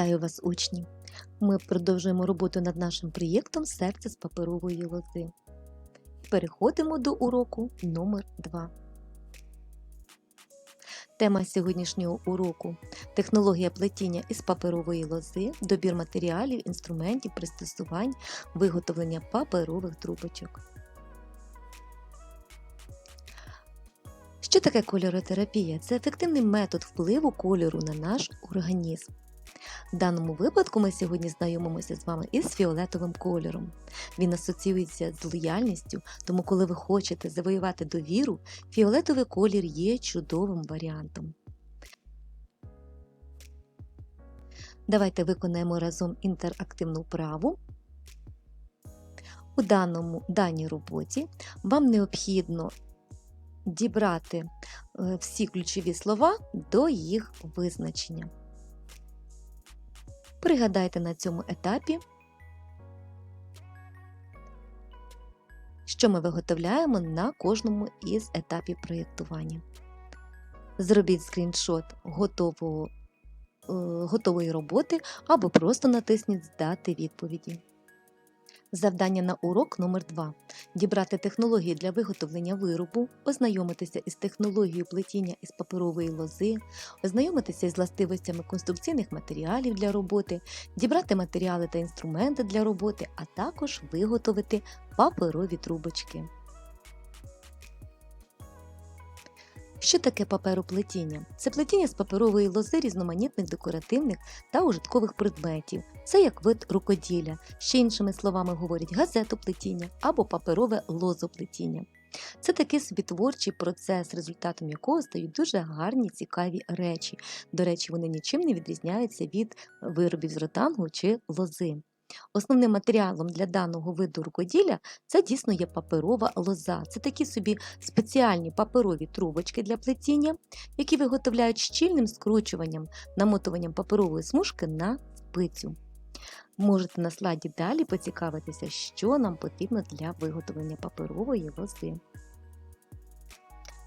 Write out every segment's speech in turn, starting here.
Вітаю вас, учні! Ми продовжуємо роботу над нашим проєктом Серце з паперової лози. Переходимо до уроку номер 2 Тема сьогоднішнього уроку технологія плетіння із паперової лози, добір матеріалів, інструментів, пристосувань, виготовлення паперових трубочок. Що таке кольоротерапія? Це ефективний метод впливу кольору на наш організм. В даному випадку ми сьогодні знайомимося з вами із фіолетовим кольором. Він асоціюється з лояльністю, тому коли ви хочете завоювати довіру, фіолетовий колір є чудовим варіантом. Давайте виконаємо разом інтерактивну вправу. У даному, даній роботі вам необхідно дібрати е, всі ключові слова до їх визначення. Пригадайте на цьому етапі, що ми виготовляємо на кожному із етапів проєктування. Зробіть скріншот готового, е, готової роботи або просто натисніть Здати відповіді. Завдання на урок номер 2 Дібрати технології для виготовлення виробу, ознайомитися із технологією плетіння із паперової лози, ознайомитися із властивостями конструкційних матеріалів для роботи, дібрати матеріали та інструменти для роботи, а також виготовити паперові трубочки. Що таке папероплетіння? Це плетіння з паперової лози різноманітних декоративних та ужиткових предметів. Це як вид рукоділля, ще іншими словами говорять газетоплетіння або паперове лозоплетіння. Це такий собі творчий процес, результатом якого стають дуже гарні, цікаві речі. До речі, вони нічим не відрізняються від виробів з ротангу чи лози. Основним матеріалом для даного виду рукоділля це дійсно є паперова лоза. Це такі собі спеціальні паперові трубочки для плетіння, які виготовляють щільним скручуванням, намотуванням паперової смужки на спицю. Можете на слайді далі поцікавитися, що нам потрібно для виготовлення паперової лози.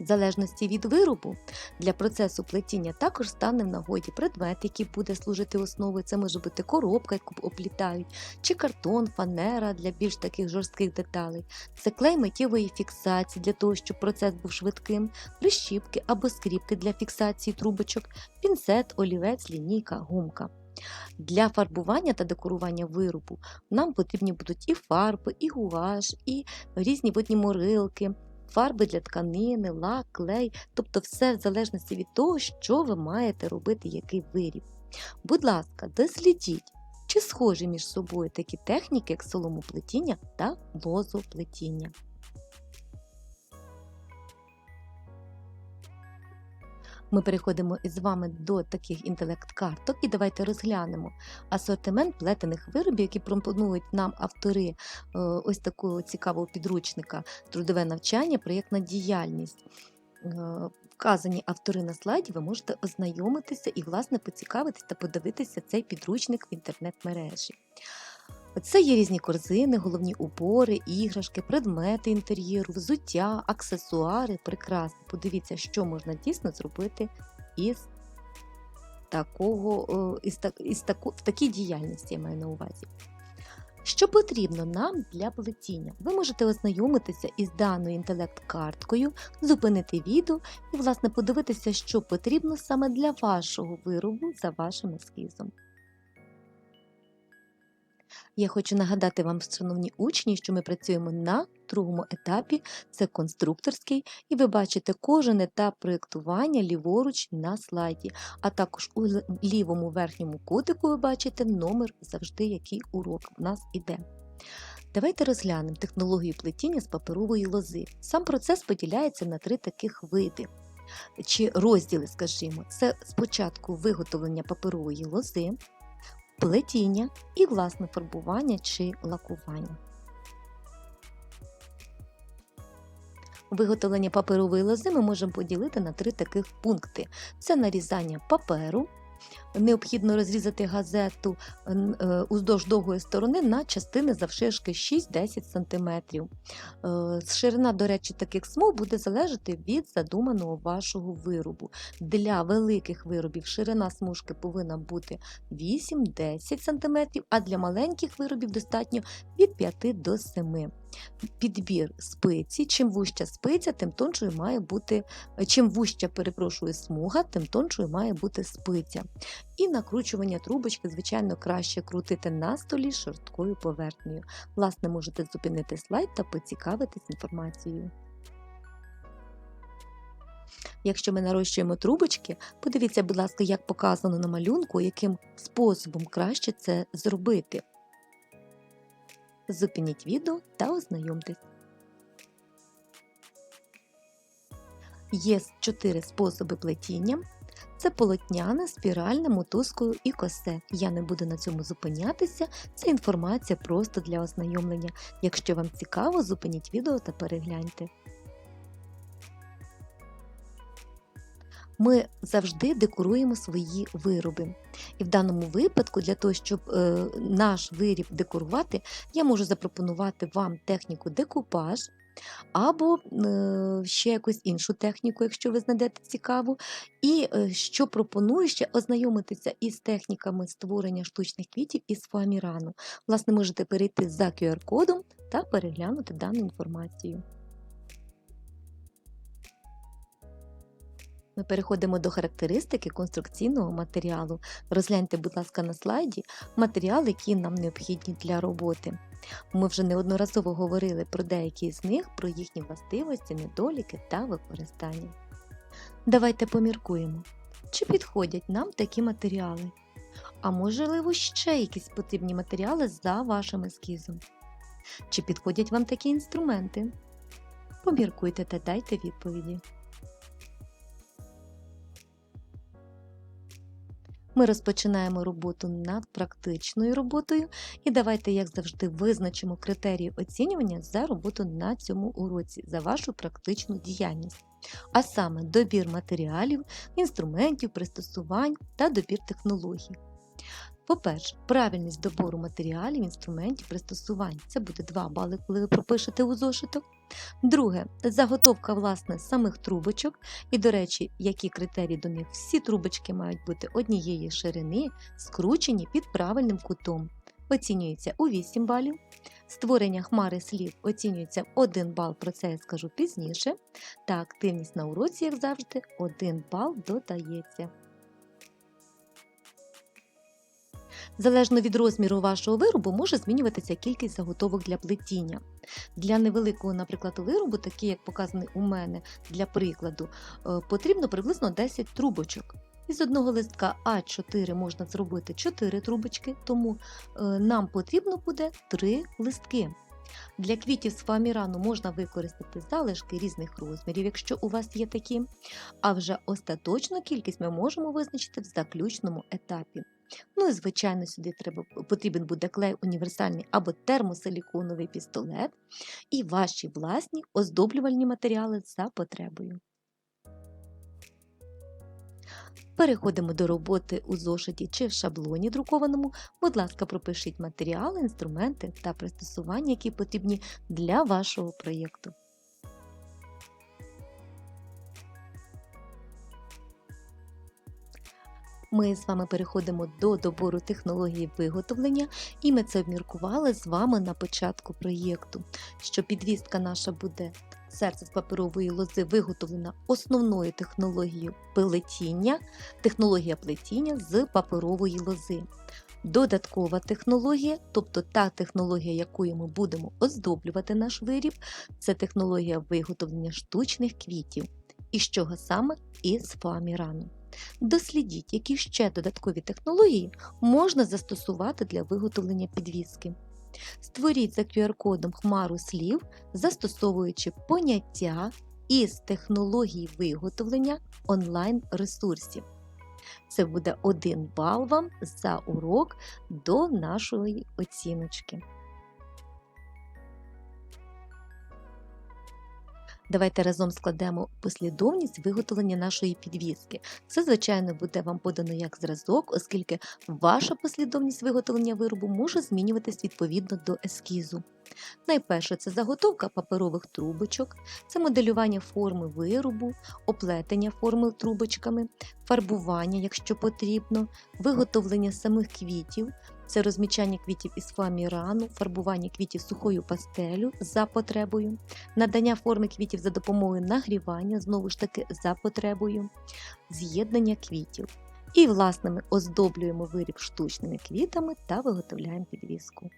В залежності від виробу для процесу плетіння також стане в нагоді предмет, який буде служити основою. Це може бути коробка, яку оплітають, чи картон, фанера для більш таких жорстких деталей. Це клей миттєвої фіксації для того, щоб процес був швидким, прищіпки або скріпки для фіксації трубочок, пінцет, олівець, лінійка, гумка. Для фарбування та декорування виробу нам потрібні будуть і фарби, і гуаш, і різні водні морилки, фарби для тканини, лак, клей, тобто все в залежності від того, що ви маєте робити, який виріб. Будь ласка, дослідіть, чи схожі між собою такі техніки, як соломоплетіння та лозоплетіння. Ми переходимо із вами до таких інтелект-карток і давайте розглянемо асортимент плетених виробів, які пропонують нам автори е, ось такого цікавого підручника трудове навчання, проєктна діяльність. Е, вказані автори на слайді, ви можете ознайомитися і, власне, поцікавитись та подивитися цей підручник в інтернет-мережі. Це є різні корзини, головні убори, іграшки, предмети інтер'єру, взуття, аксесуари, прикраси. Подивіться, що можна дійсно зробити із такого, із, із таку, в такій діяльності, я маю на увазі. Що потрібно нам для плетіння? Ви можете ознайомитися із даною інтелект-карткою, зупинити відео і, власне, подивитися, що потрібно саме для вашого виробу за вашим ескізом. Я хочу нагадати вам, шановні учні, що ми працюємо на другому етапі, це конструкторський, і ви бачите кожен етап проєктування ліворуч на слайді, а також у лівому верхньому кутику ви бачите номер завжди, який урок в нас іде. Давайте розглянемо технологію плетіння з паперової лози. Сам процес поділяється на три таких види. Чи розділи, скажімо, це спочатку виготовлення паперової лози, плетіння і власне фарбування чи лакування. Виготовлення паперової лози ми можемо поділити на три таких пункти: це нарізання паперу, необхідно розрізати газету е, уздовж довгої сторони на частини завширшки 6-10 см. Е, Ширина, до речі, таких смуг буде залежати від задуманого вашого виробу. Для великих виробів ширина смужки повинна бути 8-10 см, а для маленьких виробів достатньо від 5 до 7 Підбір спиці. Чим вужча спиця, тим тоншою має бути, чим вужча, перепрошую, смуга, тим тоншою має бути спиця. І накручування трубочки, звичайно, краще крутити на столі шорсткою поверхнею. Власне, можете зупинити слайд та поцікавитись інформацією. Якщо ми нарощуємо трубочки, подивіться, будь ласка, як показано на малюнку, яким способом краще це зробити. Зупиніть відео та ознайомтесь. Є чотири способи плетіння. Це полотняне, спіральне, мотузкою і косе. Я не буду на цьому зупинятися, це інформація просто для ознайомлення. Якщо вам цікаво, зупиніть відео та перегляньте. Ми завжди декоруємо свої вироби. І в даному випадку, для того, щоб е, наш виріб декорувати, я можу запропонувати вам техніку декупаж або е, ще якусь іншу техніку, якщо ви знайдете цікаву. І е, що пропоную ще ознайомитися із техніками створення штучних квітів із фоамірану. Власне, можете перейти за QR-кодом та переглянути дану інформацію. Ми переходимо до характеристики конструкційного матеріалу. Розгляньте, будь ласка, на слайді матеріали, які нам необхідні для роботи. Ми вже неодноразово говорили про деякі з них, про їхні властивості, недоліки та використання. Давайте поміркуємо, чи підходять нам такі матеріали, а можливо ще якісь потрібні матеріали за вашим ескізом. Чи підходять вам такі інструменти? Поміркуйте та дайте відповіді. Ми розпочинаємо роботу над практичною роботою, і давайте, як завжди, визначимо критерії оцінювання за роботу на цьому уроці, за вашу практичну діяльність, а саме добір матеріалів, інструментів, пристосувань та добір технологій. По-перше, правильність добору матеріалів, інструментів, пристосувань це буде 2 бали, коли ви пропишете у зошиток. Друге, заготовка власне самих трубочок. І, до речі, які критерії до них? Всі трубочки мають бути однієї ширини, скручені під правильним кутом. Оцінюється у 8 балів. Створення хмари слів оцінюється 1 бал, про це я скажу пізніше. Та активність на уроці, як завжди, 1 бал додається. Залежно від розміру вашого виробу може змінюватися кількість заготовок для плетіння. Для невеликого, наприклад, виробу, такий, як показаний у мене, для прикладу, е, потрібно приблизно 10 трубочок. Із одного листка А4 можна зробити 4 трубочки, тому е, нам потрібно буде 3 листки. Для квітів з фоамірану можна використати залишки різних розмірів, якщо у вас є такі, а вже остаточну кількість ми можемо визначити в заключному етапі. Ну і, звичайно, сюди треба, потрібен буде клей універсальний або термосиліконовий пістолет і ваші власні оздоблювальні матеріали за потребою. Переходимо до роботи у зошиті чи в шаблоні друкованому. Будь ласка, пропишіть матеріали, інструменти та пристосування, які потрібні для вашого проєкту. Ми з вами переходимо до добору технології виготовлення, і ми це обміркували з вами на початку проєкту, що підвістка наша буде серце з паперової лози виготовлена основною технологією плетіння, технологія плетіння з паперової лози. Додаткова технологія, тобто та технологія, якою ми будемо оздоблювати наш виріб, це технологія виготовлення штучних квітів. І з чого саме? Із фоамірану. Дослідіть, які ще додаткові технології можна застосувати для виготовлення підвіски. Створіть за QR-кодом хмару слів, застосовуючи поняття із технології виготовлення онлайн-ресурсів. Це буде один бал вам за урок до нашої оціночки. Давайте разом складемо послідовність виготовлення нашої підвіски. Це, звичайно, буде вам подано як зразок, оскільки ваша послідовність виготовлення виробу може змінюватись відповідно до ескізу. Найперше це заготовка паперових трубочок, це моделювання форми виробу, оплетення форми трубочками, фарбування, якщо потрібно, виготовлення самих квітів, це розмічання квітів із фламірану, фарбування квітів сухою пастелю за потребою, надання форми квітів за допомогою нагрівання, знову ж таки за потребою, з'єднання квітів. І, власне, ми оздоблюємо виріб штучними квітами та виготовляємо підвіску.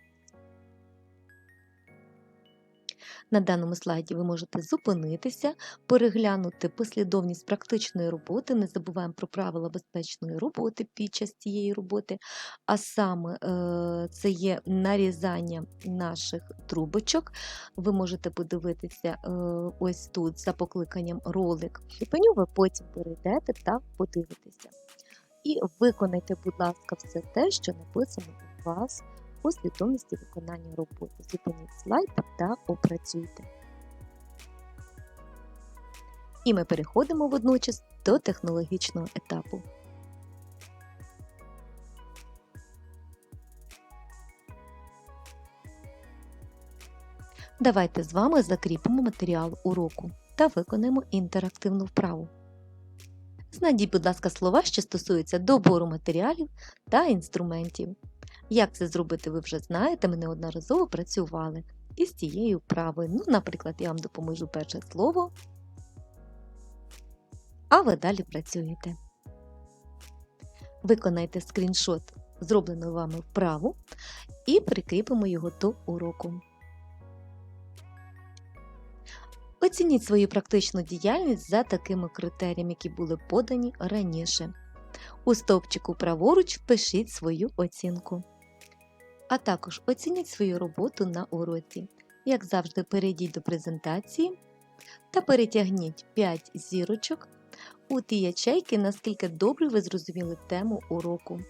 На даному слайді ви можете зупинитися, переглянути послідовність практичної роботи. Не забуваємо про правила безпечної роботи під час цієї роботи, а саме е, це є нарізання наших трубочок. Ви можете подивитися е, ось тут за покликанням ролик. Нього ви потім перейдете та подивитеся. І виконайте, будь ласка, все те, що написано у вас послідовності виконання роботи. Зупиніть слайд та опрацюйте. І ми переходимо водночас до технологічного етапу. Давайте з вами закріпимо матеріал уроку та виконаємо інтерактивну вправу. Знайдіть, будь ласка, слова, що стосуються добору матеріалів та інструментів. Як це зробити, ви вже знаєте, ми неодноразово працювали із цією вправою. Ну, наприклад, я вам допоможу перше слово, а ви далі працюєте. Виконайте скріншот зробленої вами вправу і прикріпимо його до уроку. Оцініть свою практичну діяльність за такими критеріями, які були подані раніше. У стовпчику праворуч впишіть свою оцінку. А також оцініть свою роботу на уроці. Як завжди, перейдіть до презентації та перетягніть 5 зірочок у ті ячейки, наскільки добре ви зрозуміли тему уроку.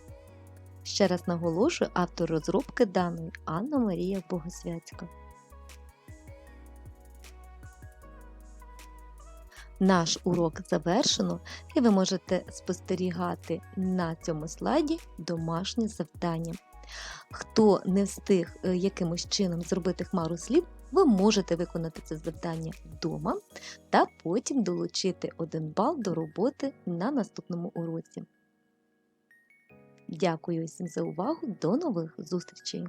Ще раз наголошую автор розробки даної Анна Марія Богосвяцька. Наш урок завершено, і ви можете спостерігати на цьому слайді домашні завдання. Хто не встиг е, якимось чином зробити хмару слів, ви можете виконати це завдання вдома та потім долучити один бал до роботи на наступному уроці. Дякую всім за увагу! До нових зустрічей!